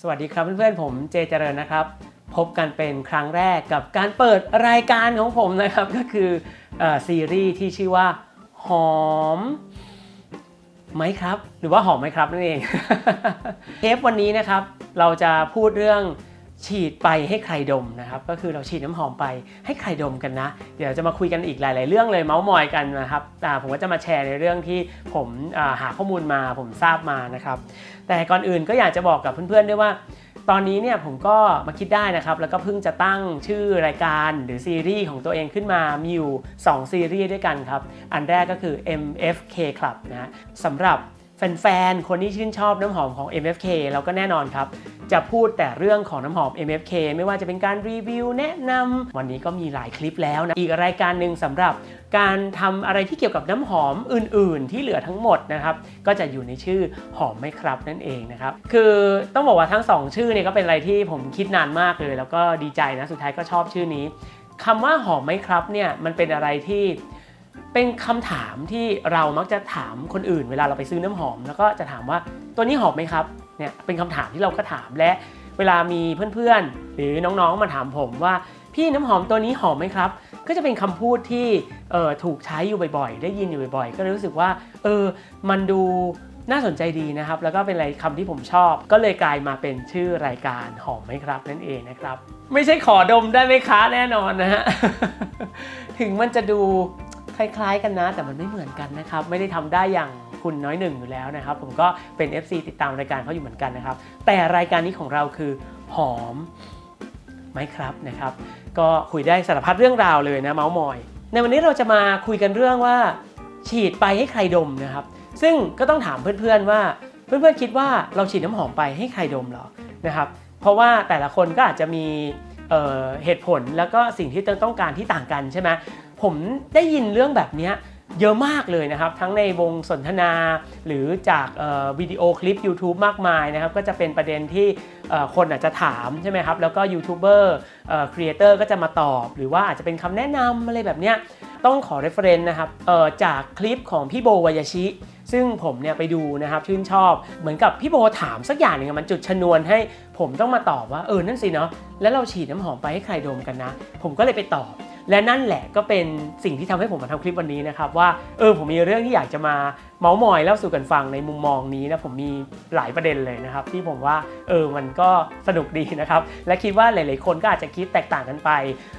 สวัสดีครับเพื่อนๆผมเจเจริญนะครับ พบกันเป็นครั้งแรกกับการเปิดรายการของผมนะครับก็คืออซีรีส์ที่ชื่อว่าหอมไหมครับ หรือว่าหอมไหมครับนั่นเอง เทปวันนี้นะครับ เราจะพูดเรื่อง ฉีดไปให้ใครดมนะครับ ก็คือเราฉีดน้ำหอมไปให้ใครดมกันนะ เดี๋ยวจะมาคุยกันอีกหลาย ๆ เรื่องเลยเมาส์มอยกันนะครับอ่ผมก็จะมาแชร์ในเรื่องที่ผมหาข้อมูลมาผมทราบมานะครับ แต่ก่อนอื่นก็อยากจะบอกกับเพื่อน ๆ ด้วยว่า ตอนนี้เนี่ยผมก็มาคิดได้นะครับ แล้วก็เพิ่งจะตั้งชื่อรายการหรือซีรีส์ของตัวเองขึ้นมามีอยู่2ซีรีส์ด้วยกันครับ อันแรกก็คือ MFK Club นะฮะสำหรับ แฟนๆ คนที่ชื่นชอบน้ำหอมของ MFK แล้วก็แน่นอนครับ จะพูดแต่เรื่องของน้ำหอม MFK ไม่ว่าจะเป็นการรีวิวแนะนำวันนี้ก็มีหลายคลิปแล้วนะ อีกรายการหนึ่งสำหรับการทำอะไรที่เกี่ยวกับน้ำหอมอื่นๆ ที่เหลือทั้งหมดนะครับ ก็จะอยู่ในชื่อหอมไม่ครับนั่นเองนะครับ คือต้องบอกว่าทั้งสองชื่อเนี่ยก็เป็นอะไรที่ผมคิดนานมากเลย แล้วก็ดีใจนะ สุดท้ายก็ชอบชื่อนี้คำว่าหอมไหมครับเนี่ยมันเป็นอะไรที่ เป็นคำถามที่เรามักจะถามคนอื่น เวลาเราไปซื้อน้ำหอม แล้วก็จะถามว่าตัวนี้หอมไหมครับเนี่ยเป็นคำถามที่เราก็ถามและเวลามีเพื่อนๆ หรือน้องๆมาถามผมว่าพี่น้ำหอมตัวนี้หอมไหมครับ ก็จะเป็นคำพูดที่เออถูกใช้อยู่บ่อยๆ ได้ยินอยู่บ่อยๆ ก็เลยรู้สึกว่าเออมันดูน่าสนใจดีนะครับ แล้วก็เป็นอะไรคำที่ผมชอบ ก็เลยกลายมาเป็นชื่อรายการหอมไหมครับ นั่นเองนะครับ ไม่ใช่ขอดมได้ไหมคะแน่นอนนะฮะ ถึงมันจะดู คล้าย ๆ กันนะ แต่มันไม่เหมือนกันนะครับ ไม่ได้ทำได้อย่างคุณน้อยหนึ่งอยู่แล้วนะครับ ผมก็เป็น FC ติดตามรายการเขาอยู่เหมือนกันนะครับ แต่รายการนี้ของเราคือหอมไหมครับนะครับ ก็คุยได้สารพัดเรื่องราวเลยนะเมาส์มอย ในวันนี้เราจะมาคุยกันเรื่องว่า ฉีดไปให้ใครดมนะครับ ซึ่งก็ต้องถามเพื่อนๆว่า เพื่อนๆคิดว่าเราฉีดน้ำหอมไปให้ใครดมหรอนะครับ เพราะว่าแต่ละคนก็อาจจะมีเหตุผลแล้วก็สิ่งที่ต้องการที่ต่างกันใช่ไหม ผมได้ยินเรื่องแบบนี้เยอะมากเลยนะครับ ทั้งในวงสนทนาหรือจากวิดีโอคลิป YouTube มากมายนะครับ ก็จะเป็นประเด็นที่คนอาจจะถามใช่ไหมครับ แล้วก็ยูทูบเบอร์ครีเอเตอร์ก็จะมาตอบ หรือว่าอาจจะเป็นคำแนะนำอะไรแบบเนี้ยต้องขอ reference นะครับจากคลิปของพี่โบวายชิ ซึ่งผมเนี่ยไปดูนะครับชื่นชอบ เหมือนกับพี่โบถามสักอย่างหนึ่งมันจุดชนวนให้ผมต้องมาตอบว่าเออนั่นสิเนาะแล้วเราฉีดน้ำหอมไปให้ใครดมกันนะ ผมก็เลยไปตอบ และนั่นแหละก็เป็นสิ่งที่ทำให้ผมมาทำคลิปวันนี้นะครับว่าเออผมมีเรื่องที่อยากจะมาเมาส์มอยเล่าสู่กันฟังในมุมมองนี้นะผมมีหลายประเด็นเลยนะครับ ที่ผมว่าเออมันก็สนุกดีนะครับ และคิดว่าหลาย ๆ คนก็อาจจะคิดแตกต่างกันไป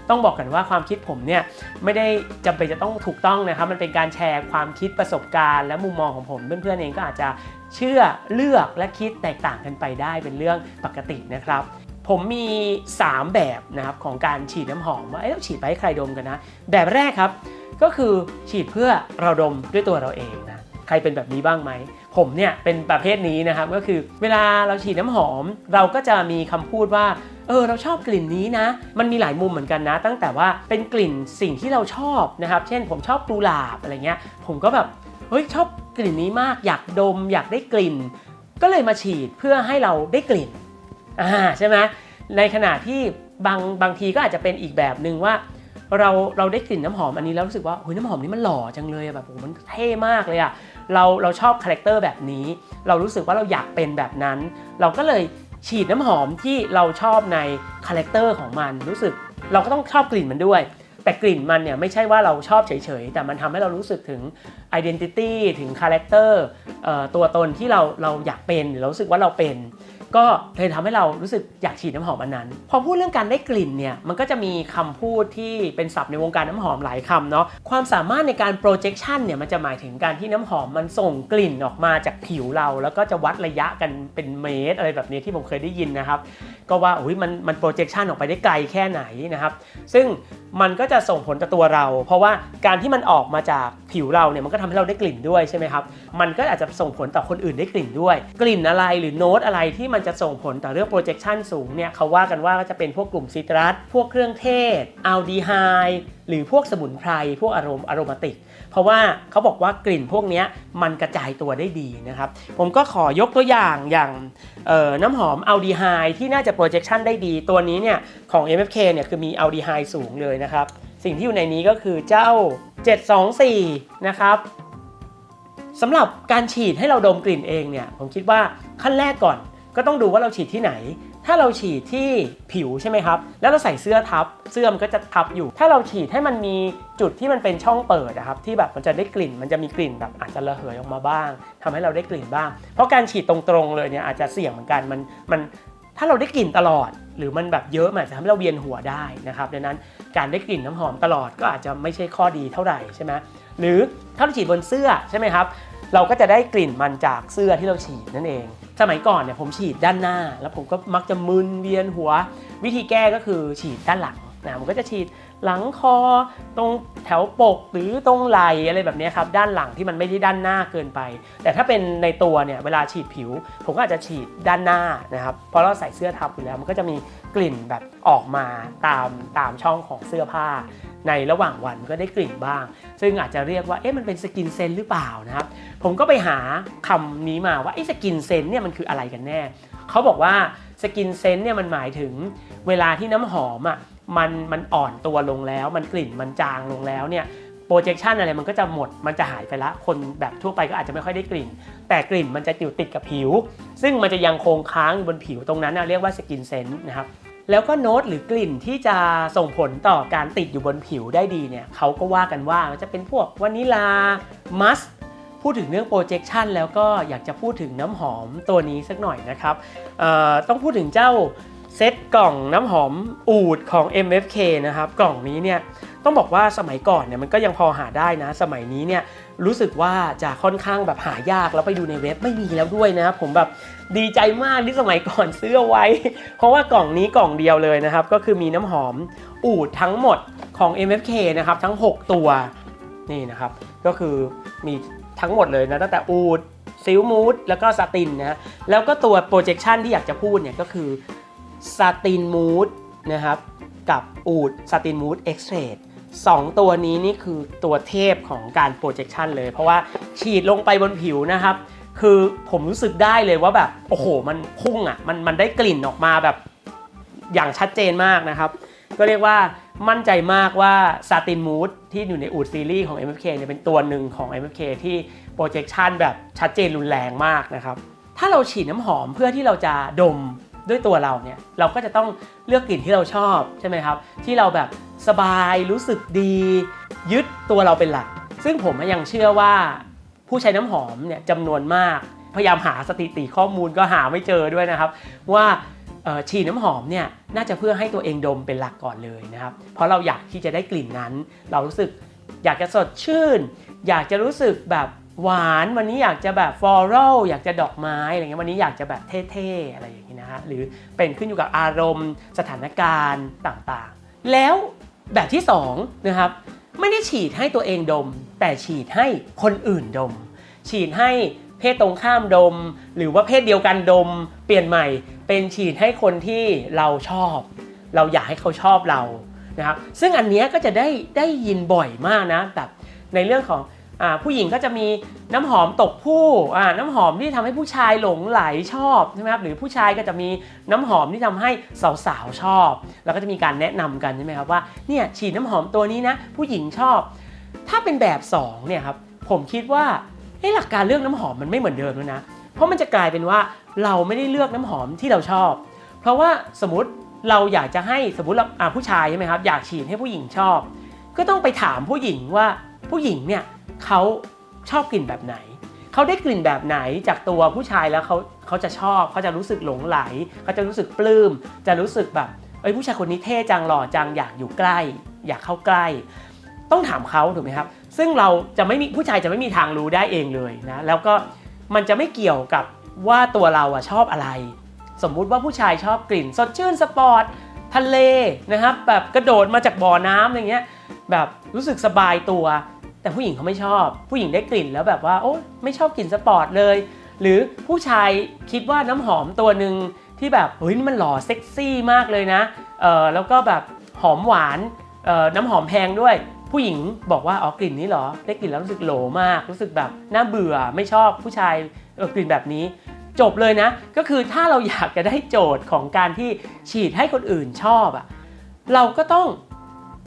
ต้องบอกกันว่าความคิดผมเนี่ยไม่ได้จำเป็นจะต้องถูกต้องนะครับ มันเป็นการแชร์ความคิดประสบการณ์ และมุมมองของผมเพื่อน ๆ เองก็อาจจะเชื่อเลือกและคิดแตกต่างกันไปได้เป็นเรื่องปกตินะครับ ผมมี 3 แบบนะครับของการฉีดน้ำหอมว่าเอ๊ะเราฉีดไปให้ใครดมกันนะ แบบแรกครับ ก็คือฉีดเพื่อเราดมด้วยตัวเราเองนะใครเป็นแบบนี้บ้างไหม ผมเนี่ยเป็นประเภทนี้นะครับก็คือเวลาเราฉีดน้ำหอม เราก็จะมีคำพูดว่าเออเราชอบกลิ่นนี้นะ มันมีหลายมุมเหมือนกันนะ ตั้งแต่ว่าเป็นกลิ่นสิ่งที่เราชอบนะครับ เช่นผมชอบกุหลาบอะไรเงี้ย ผมก็แบบเฮ้ยชอบกลิ่นนี้มาก อยากดม อยากได้กลิ่น ก็เลยมาฉีดเพื่อให้เราได้กลิ่น อ่าใช่ไหมในขณะที่บางบางทีก็อาจจะเป็นอีกแบบหนึ่งว่า เราเราได้กลิ่นน้ำหอมอันนี้แล้วรู้สึกว่าเฮ้ยน้ำหอมนี้มันหล่อจังเลยแบบโอ้โหมันเท่มากเลยอะเราเราชอบคาแรคเตอร์แบบนี้ เรารู้สึกว่าเราอยากเป็นแบบนั้น เราก็เลยฉีดน้ำหอมที่เราชอบในคาแรคเตอร์ของมันรู้สึกเราก็ต้องชอบกลิ่นมันด้วย แต่กลิ่นมันเนี่ยไม่ใช่ว่าเราชอบเฉยๆ แต่มันทำให้เรารู้สึกถึง identity ถึงคาแรคเตอร์ตัวตนที่เราเราอยากเป็นหรือเรารู้สึกว่าเราเป็น ก็เลยทำให้เรารู้สึกอยากฉีดน้ำหอมอันนั้น พอพูดเรื่องการได้กลิ่นเนี่ยมันก็จะมีคำพูดที่เป็นศัพท์ในวงการน้ำหอมหลายคำเนาะความสามารถในการ projection เนี่ยมันจะหมายถึงการที่น้ำหอมมันส่งกลิ่นออกมาจากผิวเรา แล้วก็จะวัดระยะกันเป็นเมตรอะไรแบบนี้ที่ผมเคยได้ยินนะครับ ก็ว่าอุ้ยมันมัน projection ออกไปได้ไกลแค่ไหนนะครับ ซึ่งมันก็จะส่งผลต่อตัวเรา เพราะว่าการที่มันออกมาจากผิวเราเนี่ยมันก็ทำให้เราได้กลิ่นด้วยใช่ไหมครับมันก็อาจจะส่งผลต่อคนอื่นได้กลิ่นด้วย กลิ่นอะไรหรือโน้ตอะไรที่มันจะส่งผลต่อเรื่อง projection สูงเนี่ยเขาว่ากันว่าก็จะเป็นพวกกลุ่มซิตรัส พวกเครื่องเทศอัลดีไฮด์หรือพวกสมุนไพร พวกอารมณ์อารมาติก เพราะว่าเขาบอกว่ากลิ่นพวกนี้มันกระจายตัวได้ดีนะครับ ผมก็ขอยกตัวอย่างอย่างน้ำหอมอัลดีไฮด์ที่น่าจะ projection ได้ดี ตัวนี้เนี่ยของ MFK เนี่ยคือมีอัลดีไฮด์สูงเลยนะครับ สิ่งที่อยู่ในนี้ก็คือเจ้า 724 นะครับสำหรับการฉีดให้เราดมกลิ่นเองเนี่ยผมคิดว่าขั้นแรกก่อน ก็ต้องดูว่าเราฉีดที่ไหน ถ้าเราฉีดที่ผิวใช่ไหมครับ แล้วเราใส่เสื้อทับ เสื้อมันก็จะทับอยู่ ถ้าเราฉีดให้มันมีจุดที่มันเป็นช่องเปิดนะครับที่แบบมันจะได้กลิ่น มันจะมีกลิ่นแบบอาจจะระเหยออกมาบ้างทำให้เราได้กลิ่นบ้าง เพราะการฉีดตรงๆเลยเนี่ยอาจจะเสี่ยงเหมือนกัน มันมันถ้าเราได้กลิ่นตลอด หรือมันแบบเยอะมันอาจจะทำให้เราเวียนหัวได้นะครับดังนั้นการได้กลิ่นน้ำหอมตลอดก็อาจจะไม่ใช่ข้อดีเท่าไหร่ใช่ไหมหรือถ้าเราฉีดบนเสื้อใช่ไหมครับ เราก็จะได้กลิ่นมันจากเสื้อที่เราฉีดนั่นเอง สมัยก่อนเนี่ยผมฉีดด้านหน้า แล้วผมก็มักจะมึนเวียนหัว วิธีแก้ก็คือฉีดด้านหลังนะผมก็จะฉีด หลังคอ ตรงแถวปกหรือตรงไหล่อะไรแบบนี้ครับด้านหลังที่มันไม่ได้ด้านหน้าเกินไป แต่ถ้าเป็นในตัวเนี่ยเวลาฉีดผิว ผมก็อาจจะฉีดด้านหน้านะครับเพราะเราใส่เสื้อทับอยู่แล้วมันก็จะมีกลิ่นแบบออกมาตามตามช่องของเสื้อผ้า ในระหว่างวันก็ได้กลิ่นบ้าง ซึ่งอาจจะเรียกว่าเอ๊ะมันเป็นสกินเซนหรือเปล่านะครับ ผมก็ไปหาคำนี้มาว่าไอ้สกินเซนเนี่ยมันคืออะไรกันแน่เขาบอกว่าสกินเซนเนี่ยมันหมายถึงเวลาที่น้ำหอมอะ มันมันอ่อนตัวลงแล้ว มันกลิ่นมันจางลงแล้วเนี่ยโปรเจคชันอะไรมันก็จะหมด มันจะหายไปละ คนแบบทั่วไปก็อาจจะไม่ค่อยได้กลิ่น แต่กลิ่นมันจะอยู่ติดกับผิว ซึ่งมันจะยังคงค้างอยู่บนผิวตรงนั้นเรียกว่าสกินเซนนะครับ แล้วก็โน้ตหรือกลิ่นที่จะส่งผลต่อการติดอยู่บนผิวได้ดีเนี่ยเขาก็ว่ากันว่ามันจะเป็นพวกวานิลา มัสพูดถึงเรื่อง projection แล้วก็อยากจะพูดถึงน้ำหอมตัวนี้สักหน่อยนะครับต้องพูดถึงเจ้า เซตกล่องน้ำหอมอูดของ MFK นะครับ กล่องนี้เนี่ยต้องบอกว่าสมัยก่อนเนี่ยมันก็ยังพอหาได้นะ สมัยนี้เนี่ยรู้สึกว่าจะค่อนข้างแบบหายากแล้วไปดูในเว็บไม่มีแล้วด้วยนะครับผมแบบดีใจมากที่สมัยก่อนซื้อเอาไว้ เพราะว่ากล่องนี้กล่องเดียวเลยนะครับ ก็คือมีน้ำหอมอูดทั้งหมดของ MFK นะครับทั้ง 6 ตัวนี่นะครับ ก็คือมีทั้งหมดเลยนะตั้งแต่อูดซิลมูดแล้วก็ซาตินนะแล้วก็ตัว projection ที่อยากจะพูดเนี่ยก็คือ ซาตินมูดนะครับกับอูดซาตินมูดเอ็กซ์เรดสองตัวนี้นี่คือตัวเทพของการ projection เลย เพราะว่าฉีดลงไปบนผิวนะครับ คือผมรู้สึกได้เลยว่าแบบ โอ้โห มันพุ่งอะมันมันได้กลิ่นออกมาแบบอย่างชัดเจนมากนะครับ ก็เรียกว่ามั่นใจมากว่า Satin Mood ที่อยู่ในอูดซีรีส์ของ MFK เนี่ยเป็นตัวหนึ่งของ MFK ที่ projection แบบชัดเจนรุนแรงมากนะครับ ถ้าเราฉีดน้ำหอมเพื่อที่เราจะดม ด้วยตัวเราเนี่ยเราก็จะต้องเลือกกลิ่นที่เราชอบใช่ไหมครับ ที่เราแบบสบายรู้สึกดี ยึดตัวเราเป็นหลัก ซึ่งผมยังเชื่อว่าผู้ใช้น้ำหอมเนี่ยจำนวนมาก พยายามหาสถิติข้อมูลก็หาไม่เจอด้วยนะครับ ว่าฉีดน้ำหอมเนี่ยน่าจะเพื่อให้ตัวเองดมเป็นหลักก่อนเลยนะครับ เพราะเราอยากที่จะได้กลิ่นนั้น เรารู้สึกอยากจะสดชื่น อยากจะรู้สึกแบบ หวานวันนี้อยากจะแบบฟลอรัลอยากจะดอกไม้อะไรเงี้ยวันนี้อยากจะแบบเท่ๆอะไรอย่างนี้นะฮะหรือเป็นขึ้นอยู่กับอารมณ์ สถานการณ์ต่างๆ แล้วแบบที่สองนะครับไม่ได้ฉีดให้ตัวเองดม แต่ฉีดให้คนอื่นดม ฉีดให้เพศตรงข้ามดม หรือว่าเพศเดียวกันดม เปลี่ยนใหม่เป็นฉีดให้คนที่เราชอบ เราอยากให้เขาชอบเรานะครับซึ่งอันเนี้ยก็จะได้ได้ยินบ่อยมากนะแบบในเรื่องของ ผู้หญิงก็จะมีน้ำหอมตกผู้น้ำหอมที่ทำให้ผู้ชายหลงไหลชอบใช่ไหมครับหรือผู้ชายก็จะมีน้ำหอมที่ทำให้สาวๆชอบ แล้วก็จะมีการแนะนำกันใช่ไหมครับว่าเนี่ยฉีดน้ำหอมตัวนี้นะผู้หญิงชอบ ถ้าเป็นแบบ2เนี่ยครับผมคิดว่าหลักการเลือกน้ำหอมมันไม่เหมือนเดิมแล้วนะเพราะมันจะกลายเป็นว่าเราไม่ได้เลือกน้ำหอมที่เราชอบ เพราะว่าสมมติเราอยากจะให้สมมติเราผู้ชายใช่ไหมครับอยากฉีดให้ผู้หญิงชอบ ก็ต้องไปถามผู้หญิงว่าผู้หญิงเนี่ย เขาชอบกลิ่นแบบไหน เขาได้กลิ่นแบบไหนจากตัวผู้ชายแล้วเขาเขาจะชอบเขาจะรู้สึกหลงไหลเขาจะรู้สึกปลื้มจะรู้สึกแบบเอ้ยผู้ชายคนนี้เท่จังหล่อจังอยากอยู่ใกล้ อยากเข้าใกล้ ต้องถามเขาถูกไหมครับ ซึ่งเราจะไม่มีผู้ชายจะไม่มีทางรู้ได้เองเลยนะแล้วก็มันจะไม่เกี่ยวกับว่าตัวเราอะชอบอะไร สมมุติว่าผู้ชายชอบกลิ่น สดชื่นสปอร์ตทะเลนะครับแบบกระโดดมาจากบ่อน้ำอะไรเงี้ยแบบรู้สึกสบายตัว แต่ผู้หญิงเขาไม่ชอบ ผู้หญิงได้กลิ่นแล้วแบบว่าโอ้ไม่ชอบกลิ่นสปอร์ตเลย หรือผู้ชายคิดว่าน้ำหอมตัวหนึ่งที่แบบเฮ้ยนี่มันหล่อเซ็กซี่มากเลยนะเออแล้วก็แบบหอมหวานเออน้ำหอมแพงด้วย ผู้หญิงบอกว่าอ๋อกลิ่นนี้เหรอได้กลิ่นแล้วรู้สึกโหลมาก รู้สึกแบบน่าเบื่อไม่ชอบผู้ชายเออกลิ่นแบบนี้จบเลยนะ ก็คือถ้าเราอยากจะได้โจทย์ของการที่ฉีดให้คนอื่นชอบอะเราก็ต้อง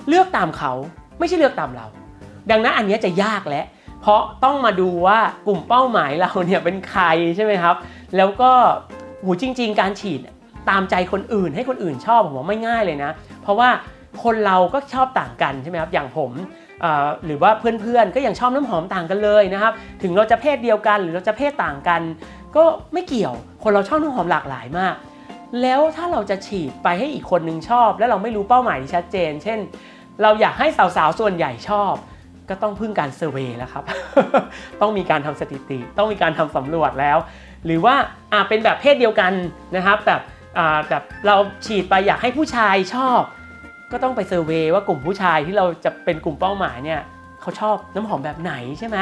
เลือกตามเขาไม่ใช่เลือกตามเรา ดังนั้นอันนี้จะยากแล้ว เพราะต้องมาดูว่ากลุ่มเป้าหมายเราเนี่ยเป็นใครใช่ไหมครับ แล้วก็โหจริง ๆ การฉีดตามใจคนอื่นให้คนอื่นชอบผมว่าไม่ง่ายเลยนะ เพราะว่าคนเราก็ชอบต่างกันใช่ไหมครับ อย่างผมหรือว่าเพื่อนๆ ก็ยังชอบน้ำหอมต่างกันเลยนะครับ ถึงเราจะเพศเดียวกันหรือเราจะเพศต่างกัน ก็ไม่เกี่ยว คนเราชอบน้ำหอมหลากหลายมาก แล้วถ้าเราจะฉีดไปให้อีกคนนึงชอบ แล้วเราไม่รู้เป้าหมายที่ชัดเจน เช่น เราอยากให้สาวๆ ส่วนใหญ่ชอบ ก็ต้องพึ่งการเซอร์เวยแล้วครับ ต้องมีการทำสถิติ ต้องมีการทำสำรวจแล้ว หรือว่าอ่าเป็นแบบเพศเดียวกันนะครับ แบบอ่าแบบเราฉีดไปอยากให้ผู้ชายชอบ ก็ต้องไปเซอร์เวยว่ากลุ่มผู้ชายที่เราจะเป็นกลุ่มเป้าหมายเนี่ยเขาชอบน้ำหอมแบบไหนใช่ไหม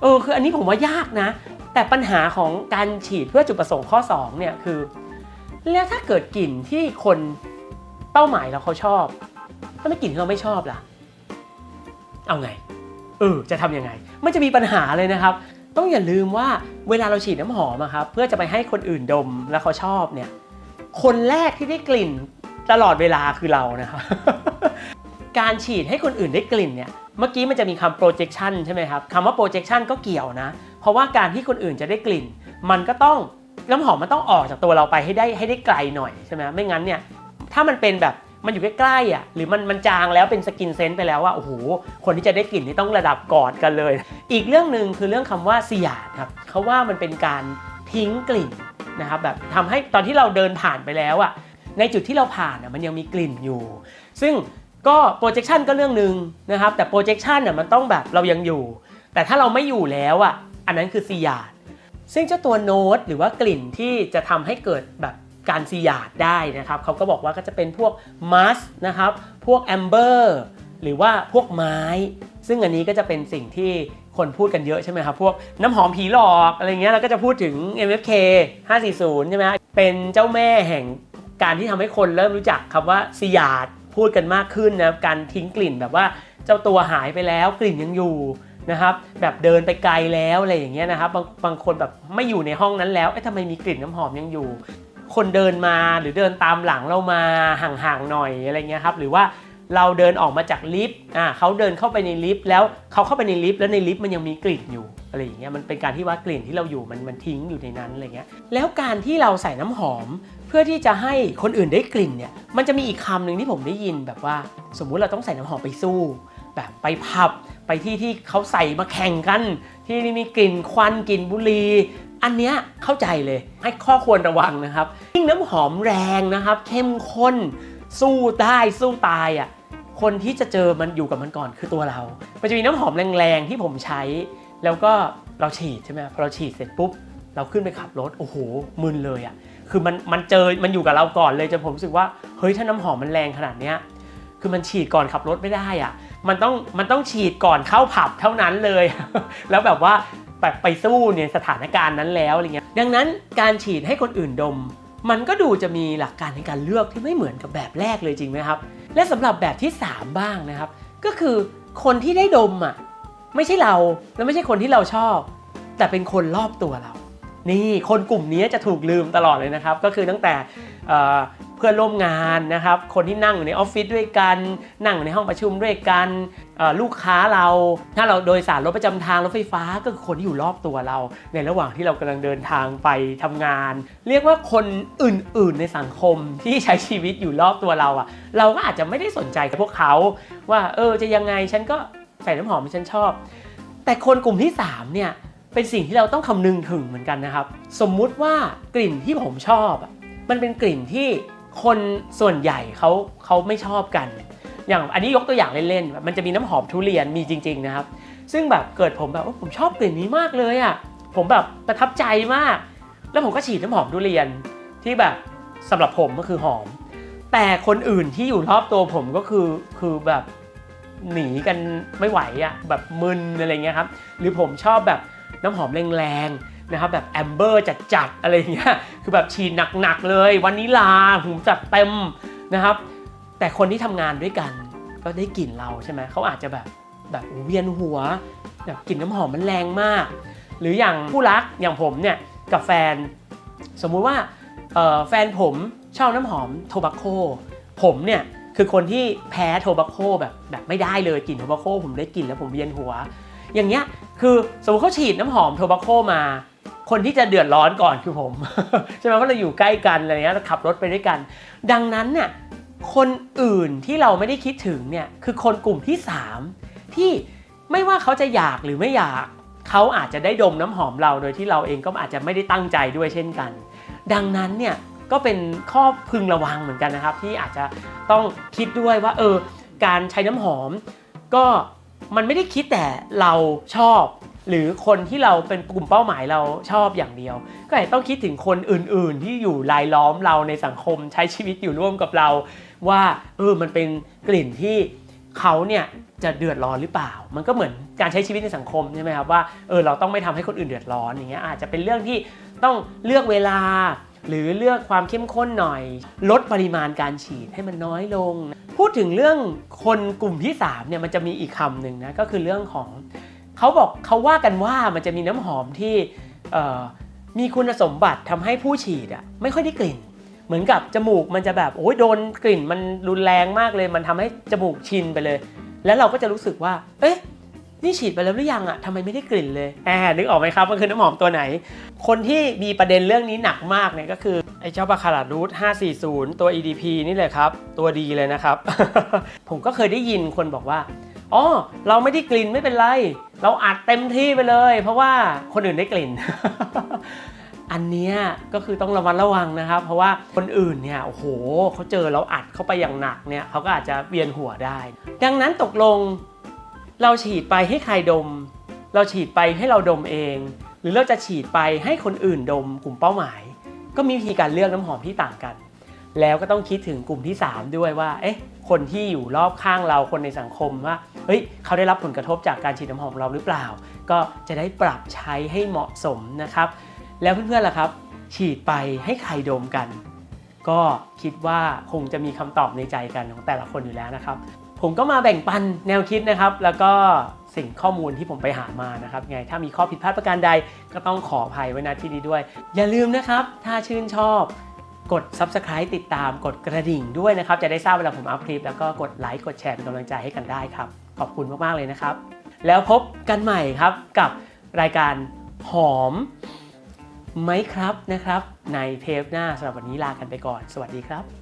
เออคืออันนี้ผมว่ายากนะ แต่ปัญหาของการฉีดเพื่อจุดประสงค์ข้อ2เนี่ยคือ แล้วถ้าเกิดกลิ่นที่คนเป้าหมายเราเขาชอบถ้าไม่กลิ่นที่เราไม่ชอบล่ะ เอาไง เออจะทำยังไง มันจะมีปัญหาเลยนะครับ ต้องอย่าลืมว่าเวลาเราฉีดน้ำหอมอะครับเพื่อจะไปให้คนอื่นดมแล้วเขาชอบเนี่ย คนแรกที่ได้กลิ่นตลอดเวลาคือเรานะครับการฉีดให้คนอื่นได้กลิ่นเนี่ย เมื่อกี้มันจะมีคำ projection ใช่ไหมครับคำว่า projection ก็เกี่ยวนะ เพราะว่าการที่คนอื่นจะได้กลิ่น มันก็ต้องน้ำหอมมันต้องออกจากตัวเราไปให้ได้ให้ได้ไกลหน่อยใช่ไหมไม่งั้นเนี่ย ถ้ามันเป็นแบบ มันอยู่ใกล้ๆอะหรือมันมันจางแล้วเป็นสกินเซนต์ไปแล้วว่าโอ้โหคนที่จะได้กลิ่นนี่ต้องระดับกอดกันเลย อีกเรื่องหนึ่งคือเรื่องคำว่าสยาดครับเขาว่ามันเป็นการทิ้งกลิ่นนะครับแบบทำให้ตอนที่เราเดินผ่านไปแล้วอะในจุดที่เราผ่านอะมันยังมีกลิ่นอยู่ ซึ่งก็ projection ก็เรื่องหนึ่งนะครับแต่ projection น่ะมันต้องแบบเรายังอยู่ แต่ถ้าเราไม่อยู่แล้วอะอันนั้นคือสยาดซึ่งเจ้าตัวโน้ตหรือว่ากลิ่นที่จะทำให้เกิดแบบ การซียาดได้นะครับเขาก็บอกว่าก็จะเป็นพวกมัสนะครับพวกแอมเบอร์หรือว่าพวกไม้ ซึ่งอันนี้ก็จะเป็นสิ่งที่คนพูดกันเยอะใช่ไหมครับ พวกน้ำหอมผีหลอกอะไรเงี้ยเราก็จะพูดถึง MFK 540 ใช่ไหมเป็นเจ้าแม่แห่งการที่ทำให้คนเริ่มรู้จักคำว่าซียาดพูดกันมากขึ้นนะการทิ้งกลิ่นแบบว่าเจ้าตัวหายไปแล้วกลิ่นยังอยู่นะครับแบบเดินไปไกลแล้วอะไรอย่างเงี้ยนะครับบางบางคนแบบไม่อยู่ในห้องนั้นแล้วเอ๊ะทำไมมีกลิ่นน้ำหอมยังอยู่ คนเดินมาหรือเดินตามหลังเรามาห่างๆหน่อยอะไรเงี้ยครับหรือว่าเราเดินออกมาจากลิฟต์อ่าเขาเดินเข้าไปในลิฟต์แล้วเขาเข้าไปในลิฟต์แล้วในลิฟต์มันยังมีกลิ่นอยู่อะไรอย่างเงี้ยมันเป็นการที่ว่ากลิ่นที่เราอยู่มันมันทิ้งอยู่ในนั้นอะไรเงี้ยแล้วการที่เราใส่น้ำหอม เพื่อที่จะให้คนอื่นได้กลิ่นเนี่ยมันจะมีอีกคำหนึ่งที่ผมได้ยินแบบว่า สมมุติเราต้องใส่น้ำหอมไปสู้ แบบไปผับไปที่ที่เขาใส่มาแข่งกัน ที่นี่มีกลิ่นควันกลิ่นบุหรี่ อันเนี้ยเข้าใจเลยให้ข้อควรระวังนะครับยิ่งน้ำหอมแรงนะครับ เข้มข้น สู้ได้สู้ตายอะคนที่จะเจอมันอยู่กับมันก่อนคือตัวเรา มันจะมีน้ำหอมแรงๆที่ผมใช้ แล้วก็เราฉีดใช่ไหมพอเราฉีดเสร็จปุ๊บ เราขึ้นไปขับรถ โอ้โห มึนเลยอะ คือมันมันเจอ มันอยู่กับเราก่อนเลยจนผมรู้สึกว่า เฮ้ย ถ้าน้ำหอมมันแรงขนาดเนี้ย คือมันฉีดก่อนขับรถไม่ได้อะ มันต้อง มันต้องฉีดก่อนเข้าผับเท่านั้นเลย แล้วแบบว่า แบบไปสู้ในสถานการณ์นั้นแล้วอะไรเงี้ยดังนั้นการฉีดให้คนอื่นดม มันก็ดูจะมีหลักการในการเลือกที่ไม่เหมือนกับแบบแรกเลยจริงไหมครับ และสำหรับแบบที่ 3 บ้างนะครับ ก็คือคนที่ได้ดมอะไม่ใช่เราและไม่ใช่คนที่เราชอบ แต่เป็นคนรอบตัวเรา นี่คนกลุ่มนี้จะถูกลืมตลอดเลยนะครับ ก็คือตั้งแต่ เพื่อนร่วมงานนะครับ คนที่นั่งอยู่ในออฟฟิศด้วยกัน นั่งอยู่ในห้องประชุมด้วยกันลูกค้าเรา ถ้าเราโดยสารรถประจำทางรถไฟฟ้าก็คือคนที่อยู่รอบตัวเรา ในระหว่างที่เรากำลังเดินทางไปทำงาน เรียกว่าคนอื่น ๆ ในสังคมที่ใช้ชีวิตอยู่รอบตัวเราอะเราก็อาจจะไม่ได้สนใจกับพวกเขา ว่าเออจะยังไงฉันก็ใส่น้ำหอมที่ฉันชอบ แต่คนกลุ่มที่สามเนี่ยเป็นสิ่งที่เราต้องคำนึงถึงเหมือนกันนะครับ สมมุติว่ากลิ่นที่ผมชอบอะมันเป็นกลิ่นที่ คนส่วนใหญ่เขาเขาไม่ชอบกัน อย่างอันนี้ยกตัวอย่างเล่นๆแบบมันจะมีน้ำหอมทุเรียนมีจริง ๆนะครับ ซึ่งแบบเกิดผมแบบว่าผมชอบกลิ่นนี้มากเลยอะ่ะผมแบบประทับใจมาก แล้วผมก็ฉีดน้ำหอมทุเรียนที่แบบสำหรับผมก็คือหอม แต่คนอื่นที่อยู่รอบตัวผมก็คือคือแบบหนีกันไม่ไหวอะ่ะแบบมึนอะไรเงี้ยครับ หรือผมชอบแบบน้ำหอมแรง นะครับแบบแอมเบอร์จัดๆอะไรเงี้ยคือแบบฉีดหนักๆเลย วันนี้ลาผมจัดเต็มนะครับ แต่คนที่ทำงานด้วยกันก็ได้กลิ่นเราใช่ไหมเขาอาจจะแบบแบบเวียนหัวแบบกลิ่นน้ำหอมมันแรงมาก หรืออย่างผู้รักอย่างผมเนี่ยกับแฟน สมมุติว่าแฟนผมชอบน้ำหอมโทบาโคผมเนี่ยคือคนที่แพ้โทบาโคแบบแบบไม่ได้เลยกลิ่นโทบาโคผมได้กลิ่นแล้วผมเวียนหัว อย่างเงี้ยคือสมมติเขาฉีดน้ำหอมโทบาโคมา คนที่จะเดือดร้อนก่อนคือผม ใช่ไหมเพราะเราอยู่ใกล้กันอะไรเงี้ยเราขับรถไปด้วยกัน ดังนั้นเนี่ยคนอื่นที่เราไม่ได้คิดถึงเนี่ยคือคนกลุ่มที่ 3 ที่ไม่ว่าเขาจะอยากหรือไม่อยาก เขาอาจจะได้ดมน้ำหอมเราโดยที่เราเองก็อาจจะไม่ได้ตั้งใจด้วยเช่นกัน ดังนั้นเนี่ยก็เป็นข้อพึงระวังเหมือนกันนะครับ ที่อาจจะต้องคิดด้วยว่าเออการใช้น้ำหอม ก็มันไม่ได้คิดแต่เราชอบ หรือคนที่เราเป็นกลุ่มเป้าหมายเราชอบอย่างเดียว ก็อาจจะต้องคิดถึงคนอื่น ๆ ที่อยู่รายล้อมเราในสังคมใช้ชีวิตอยู่ร่วมกับเรา ว่าเออมันเป็นกลิ่นที่เขาเนี่ยจะเดือดร้อนหรือเปล่า มันก็เหมือนการใช้ชีวิตในสังคมใช่ไหมครับว่าเออเราต้องไม่ทำให้คนอื่นเดือดร้อนอย่างเงี้ยอาจจะเป็นเรื่องที่ต้องเลือกเวลา หรือเลือกความเข้มข้นหน่อย ลดปริมาณการฉีดให้มันน้อยลง พูดถึงเรื่องคนกลุ่มที่3เนี่ยมันจะมีอีกคำหนึ่งนะก็คือเรื่องของ เขาบอกเขาว่ากันว่ามันจะมีน้ำหอมที่มีคุณสมบัติทำให้ผู้ฉีดอะไม่ค่อยได้กลิ่น เหมือนกับจมูกมันจะแบบโอ้ยโดนกลิ่นมันรุนแรงมากเลย มันทำให้จมูกชินไปเลย แล้วเราก็จะรู้สึกว่า เอ๊ะนี่ฉีดไปแล้วหรือยังอะทำไมไม่ได้กลิ่นเลยแอบนึกออกไหมครับมันคือน้ำหอมตัวไหน คนที่มีประเด็นเรื่องนี้หนักมากเนี่ยก็คือ ไอ้เจ้าบาคารารูท540 ตัว EDP นี่เลยครับ ตัวดีเลยนะครับ ผมก็เคยได้ยินคนบอกว่า อ๋อเราไม่ได้กลิ่นไม่เป็นไร เราอัดเต็มที่ไปเลย เพราะว่าคนอื่นได้กลิ่น อันนี้ก็คือต้องระมัดระวังนะครับ เพราะว่าคนอื่นเนี่ยโอ้โหเขาเจอเราอัดเข้าไปอย่างหนักเนี่ยเขาก็อาจจะเวียนหัวได้ ดังนั้นตกลงเราฉีดไปให้ใครดม เราฉีดไปให้เราดมเอง หรือเราจะฉีดไปให้คนอื่นดมกลุ่มเป้าหมาย ก็มีวิธีการเลือกน้ำหอมที่ต่างกัน แล้วก็ต้องคิดถึงกลุ่มที่ 3 ด้วยว่า เอ๊ะ คนที่อยู่รอบข้างเราคนในสังคมว่า เฮ้ย เขาได้รับผลกระทบจากการฉีดน้ำหอมเราหรือเปล่า ก็จะได้ปรับใช้ให้เหมาะสมนะครับ แล้วเพื่อนๆล่ะครับ ฉีดไปให้ใครดมกัน ก็คิดว่าคงจะมีคำตอบในใจกันของแต่ละคนอยู่แล้วนะครับ ผมก็มาแบ่งปันแนวคิดนะครับ แล้วก็สิ่งข้อมูลที่ผมไปหามานะครับไงถ้ามีข้อผิดพลาดประการใดก็ต้องขออภัยไว้ณที่นี้ด้วย อย่าลืมนะครับ ถ้าชื่นชอบ กด subscribe ติดตามกดกระดิ่งด้วยนะครับ จะได้ทราบเวลาผมอัพคลิป แล้วก็กดไลค์กดแชร์เป็นกำลังใจให้กันได้ครับ ขอบคุณมาก ๆ เลยนะครับ แล้วพบกันใหม่ครับกับรายการหอมไหมครับนะครับ ในเทปหน้าสำหรับวันนี้ลากันไปก่อน สวัสดีครับ